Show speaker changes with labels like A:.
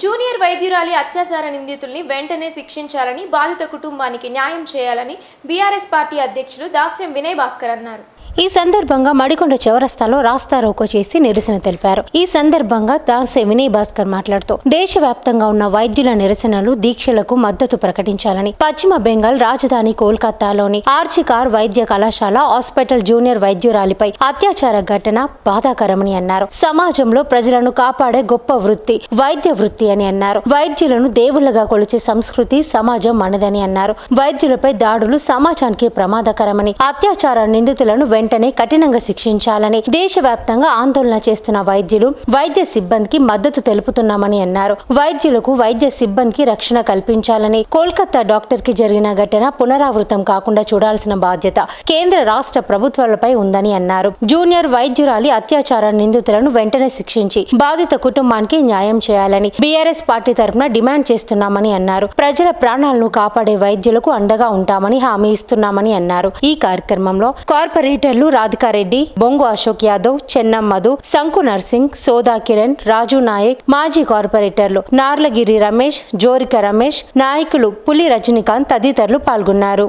A: Junior వైద్యురాలి అత్యాచార నిందితుల్ని వెంటనే శిక్షించాలని బాధిత కుటుంబానికి న్యాయం చేయాలని బీఆర్ఎస్ పార్టీ అధ్యక్షులు దాస్యం వినయ్ భాస్కర్ అన్నారు.
B: ఈ సందర్భంగా మడికొండ చౌరస్తాలో రాస్తారోకో చేసి నిరసన తెలిపారు. ఈ సందర్భంగా దాసే వినయ్ భాస్కర్ మాట్లాడుతూ దేశవ్యాప్తంగా ఉన్న వైద్యుల నిరసనలు దీక్షలకు మద్దతు ప్రకటించాలని పశ్చిమ బెంగాల్ రాజధాని కోల్కతాలోని ఆర్చికార్ వైద్య కళాశాల హాస్పిటల్ జూనియర్ వైద్యురాలిపై అత్యాచార ఘటన బాధాకరమని అన్నారు. సమాజంలో ప్రజలను కాపాడే గొప్ప వృత్తి వైద్య వృత్తి అని అన్నారు. వైద్యులను దేవుళ్ళుగా కొలిచే సంస్కృతి సమాజం మనదని అన్నారు. వైద్యులపై దాడులు సమాజానికి ప్రమాదకరమని అత్యాచార నిందితులను వెంటనే కఠినంగా శిక్షించాలని దేశవ్యాప్తంగా ఆందోళన చేస్తున్న వైద్యులు వైద్య సిబ్బందికి మద్దతు తెలుపుతున్నామని అన్నారు. వైద్యులకు వైద్య సిబ్బందికి రక్షణ కల్పించాలని కోల్కతా డాక్టర్కి జరిగిన ఘటన పునరావృతం కాకుండా చూడాల్సిన బాధ్యత కేంద్ర రాష్ట్ర ప్రభుత్వాలపై ఉందని అన్నారు. జూనియర్ వైద్యురాలి అత్యాచార నిందితులను వెంటనే శిక్షించి బాధిత కుటుంబానికి న్యాయం చేయాలని బీఆర్ఎస్ పార్టీ తరఫున డిమాండ్ చేస్తున్నామని అన్నారు. ప్రజల ప్రాణాలను కాపాడే వైద్యులకు అండగా ఉంటామని హామీ ఇస్తున్నామని అన్నారు. ఈ కార్యక్రమంలో కార్పొరేటర్ అధికారులు రాధికారెడ్డి బొంగు అశోక్ యాదవ్ చెన్నం మధు శంకు నర్సింగ్ సోదా కిరణ్ రాజు నాయక్ మాజీ కార్పొరేటర్లు నార్లగిరి రమేష్ జోరిక రమేష్ నాయకులు పులి రజనీకాంత్ తదితరులు పాల్గొన్నారు.